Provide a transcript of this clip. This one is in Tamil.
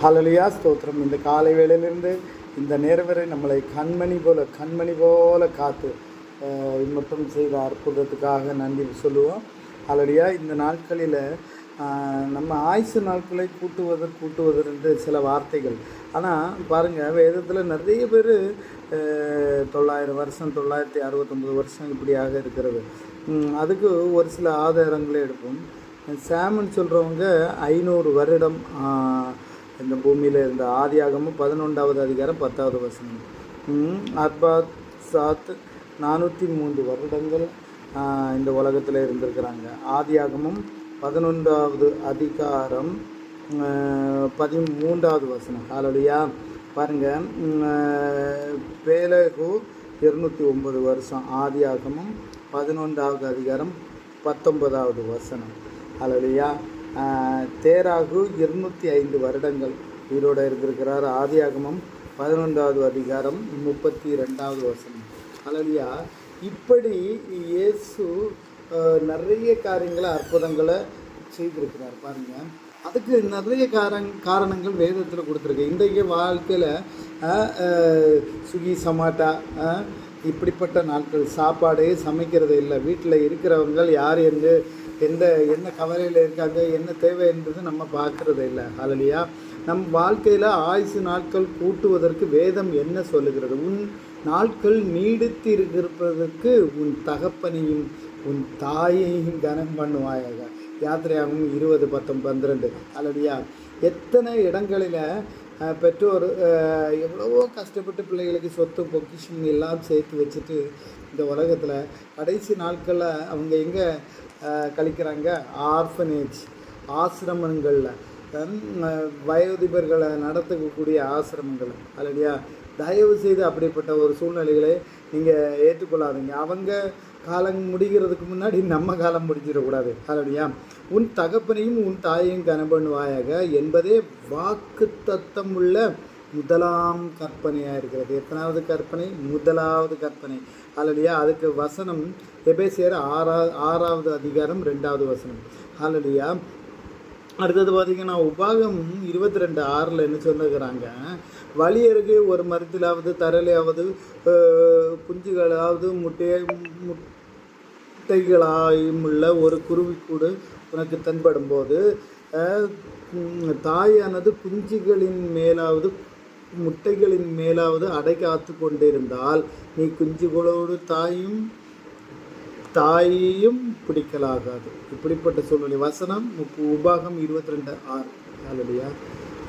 ஹலலியா ஸ்தோத்திரம். இந்த காலை வேளையிலிருந்து இந்த நேரம் வரை நம்மளை கண்மணி போல கண்மணி போல காத்து மட்டும் செய்த அற்புதத்துக்காக நன்றி சொல்லுவோம். ஹalleluya இந்த நாட்களில் நம்ம ஆயுசு நாட்களை கூட்டுவது கூட்டுவது என்று சில வார்த்தைகள். ஆனால் பாருங்கள் வேதத்தில் நிறைய பேர் தொள்ளாயிரம் வருஷம் தொள்ளாயிரத்தி அறுபத்தொம்பது வருஷம் இப்படியாக இருக்கிறது. அதுக்கு ஒரு சில ஆதாரங்களை எடுப்போம். சாமன் சொல்கிறவங்க ஐநூறு வருடம் இந்த பூமியில் இருந்த ஆதியாகமும் பதினொன்றாவது அதிகாரம் பத்தாவது வசனம். உம், அர்பாத் சாத் நானூற்றி மூன்று வருடங்கள் இந்த உலகத்தில் இருந்திருக்கிறாங்க. ஆதியாகமும் பதினொன்றாவது அதிகாரம் பதிமூன்றாவது வசனம். காலடியா பாருங்க பேலகு இருநூற்றி ஒன்பது வருஷம். ஆதியாகமும் பதினொன்றாவது அதிகாரம் பத்தொன்பதாவது வசனம். ஹalleluya. தேராகு இருநூற்றி ஐந்து வருடங்கள். உயிரோடு இருந்திருக்கிறார் ஆதியாகமம் பதினொன்றாவது அதிகாரம் முப்பத்தி ரெண்டாவது வசனம். ஹalleluya இப்படி இயேசு நிறைய காரியங்களை அற்புதங்களை செய்திருக்கிறார். பாருங்கள் அதுக்கு நிறைய காரங் காரணங்கள் வேதத்தில் கொடுத்துருக்கு. இன்றைய வாழ்க்கையில் சுகி சமாட்டா இப்படிப்பட்ட நாட்கள் சாப்பாடே சமைக்கிறது இல்லை. வீட்டில் இருக்கிறவங்க யார் என்று எந்த என்ன கவலையில் இருக்காங்க என்ன தேவை என்பது நம்ம பார்க்கறது இல்லை. ஹalleluya. நம் வாழ்க்கையில் ஆயுசு நாட்கள் கூட்டுவதற்கு வேதம் என்ன சொல்லுகிறது? உன் நாட்கள் நீடித்து உன் தகப்பனையும் உன் தாயையும் கனம் பண்ணுவாயாக. யாத்திரையாகவும் இருபது பத்தொம் பன்னிரெண்டு. அல்லடியா எத்தனை இடங்களில் பெற்றோர் எவ்வளவோ கஷ்டப்பட்டு பிள்ளைகளுக்கு சொத்து பொக்கிஷம் எல்லாம் சேர்த்து வச்சுட்டு இந்த உலகத்தில் கடைசி நாட்களில் அவங்க எங்கே கழிக்கிறாங்க? ஆர்ஃபனேஜ் ஆசிரமங்களில். வயோதிபர்களை நடத்தக்கூடிய ஆசிரமங்கள். அல்லடியா தயவு செய்து அப்படிப்பட்ட ஒரு சூழ்நிலைகளை நீங்கள் ஏற்றுக்கொள்ளாதீங்க. அவங்க காலம் முடிகிறதுக்கு முன்னாடி நம்ம காலம் முடிஞ்சிடக்கூடாது. அல்லடியா உன் தகப்பனையும் உன் தாயையும் கனபண்ணுவாயாக என்பதே வாக்கு தத்தம் உள்ள முதலாம் கற்பனையாக இருக்கிறது. எத்தனாவது கற்பனை? முதலாவது கற்பனை. அல்லடியா அதுக்கு வசனம் எபேசியர் ஆறா ஆறாவது அதிகாரம் ரெண்டாவது வசனம். அல்லடியா அடுத்தது பார்த்தீங்கன்னா உபாகம் இருபத்தி ரெண்டு ஆறில் என்ன சொல்லுகிறாங்க வலியருக்கு ஒரு மரத்திலாவது தரலையாவது குஞ்சுகளாவது முட்டையை முட்டைகளாயும் உள்ள ஒரு குருவிக்கூடு உனக்கு தென்படும் போது தாயானது குஞ்சுகளின் மேலாவது முட்டைகளின் மேலாவது அடை காத்து கொண்டிருந்தால் நீ குஞ்சுகளோடு தாயும் தாயையும் பிடிக்கலாகாது. இப்படிப்பட்ட சூழ்நிலை. வசனம் முப்பு உபாகம் இருபத்தி ரெண்டு ஆறு. அல்லையா